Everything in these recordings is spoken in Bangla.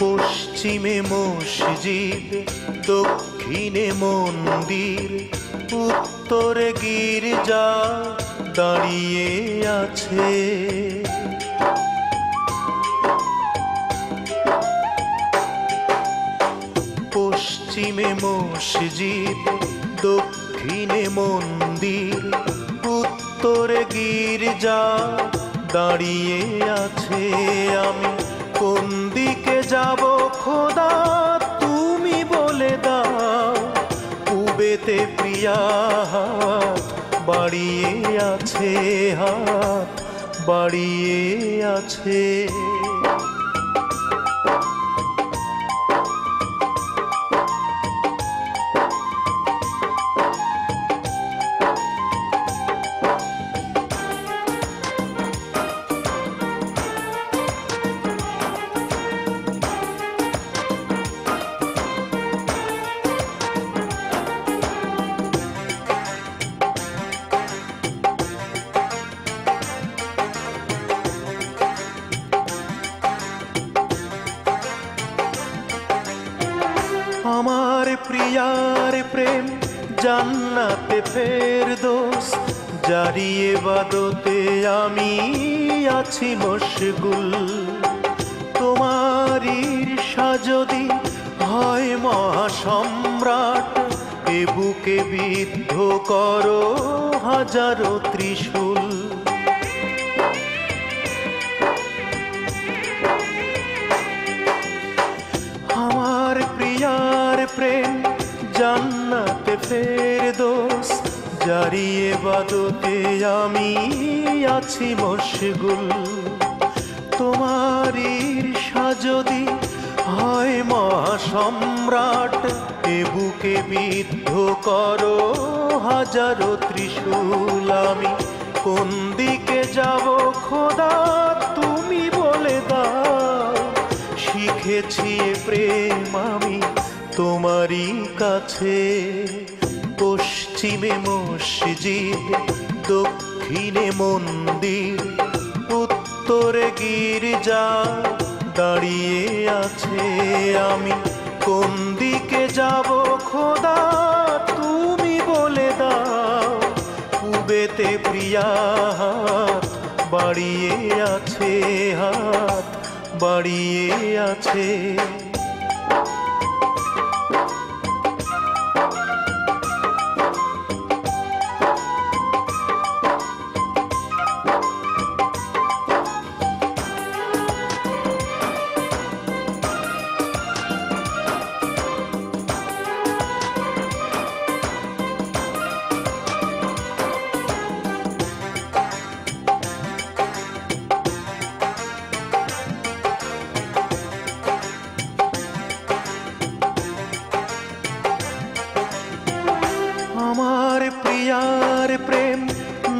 পশ্চিমে মসজিদ, দক্ষিণে মন্দির, উত্তরে গির্জা দাঁড়িয়ে আছে। পশ্চিমে মসজিদ, দক্ষিণে মন্দির, উত্তরে গির্জা দাঁড়িয়ে আছে। আমি কোন দিকে যাব খোদা, তুমি বলে দাও। উবেতে প্রিয়া হাত, বাড়িয়ে আছে হাত, বাড়িয়ে আছে। প্রিয়ার প্রেম, জান্নাতে ফের দোষ। জারিয়ে বাদতে আমি আছি মশগুল। তোমার ঈর্ষা যদি হয় মহাসম্রাট, এ বুকে বিদ্ধ করো হাজারো ত্রিশূল। জান্নাতে ফের দোষ জারিয়ে বাদতে আমি আছি মশগুল। তোমার ঈর্ষা যদি হয় মহাসম্রাট, এ বুকে বিদ্ধ করো হাজারো ত্রিশূল। আমি কোন দিকে যাব খোদা, তুমি বলে দাও। শিখেছি প্রেম আমি তোমারই কাছে, পশ্চিমে মসজিদ, দক্ষিণে মন্দির, উত্তরে গির্জা দাঁড়িয়ে আছে আমি। কোন দিকে যাব খোদা, তুমি বলে দাও। কুবেতে প্রিয়া হাত বাড়িয়ে আছে, হাত বাড়িয়ে আছে। প্রিয়ার প্রেম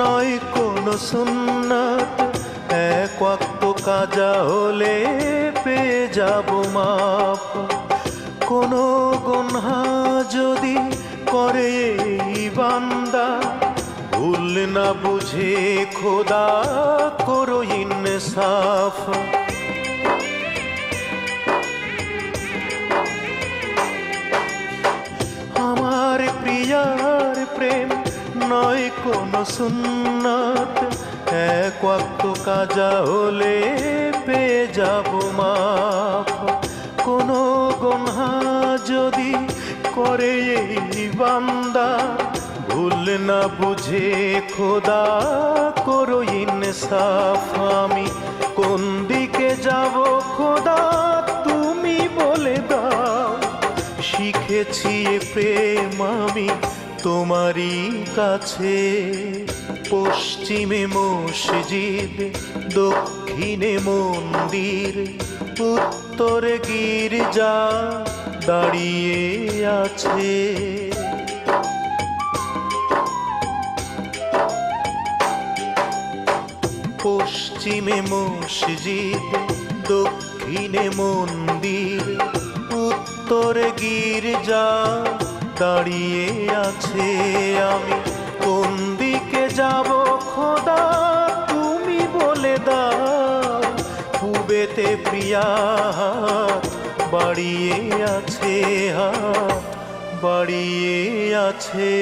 নয় কোনো সুন্নাত। এক ওয়াক্ত কাজা হলে পেয়ে যাব মাপ। কোনো গুনহা যদি করে বান্দা, ভুল না বুঝে খোদা করো ইনসাফ। কোনো সুন্নাত, এক ওয়াক্ত কাজা হলে পেয়ে যাব মাপ কোনো গনহা যদি করে এই বান্দা, ভুল না বুঝে খোদা করো ইনসাফ। আমি কোন দিকে যাব খোদা, তুমি বলে দাও। শিখেছি প্রেম আমি তোমারই কাছে, পশ্চিমে মসজিদ, দক্ষিণে মন্দির, উত্তরে গির্জা দাঁড়িয়ে আছে। পশ্চিমে মসজিদ, দক্ষিণে মন্দির, উত্তরে গির্জা দাঁড়িয়ে আছে আমি। কোন দিকে যাব খোদা, তুমি বলে দা খুবেতে প্রিয়া বাড়িয়ে আছে হা বাড়িয়ে আছে।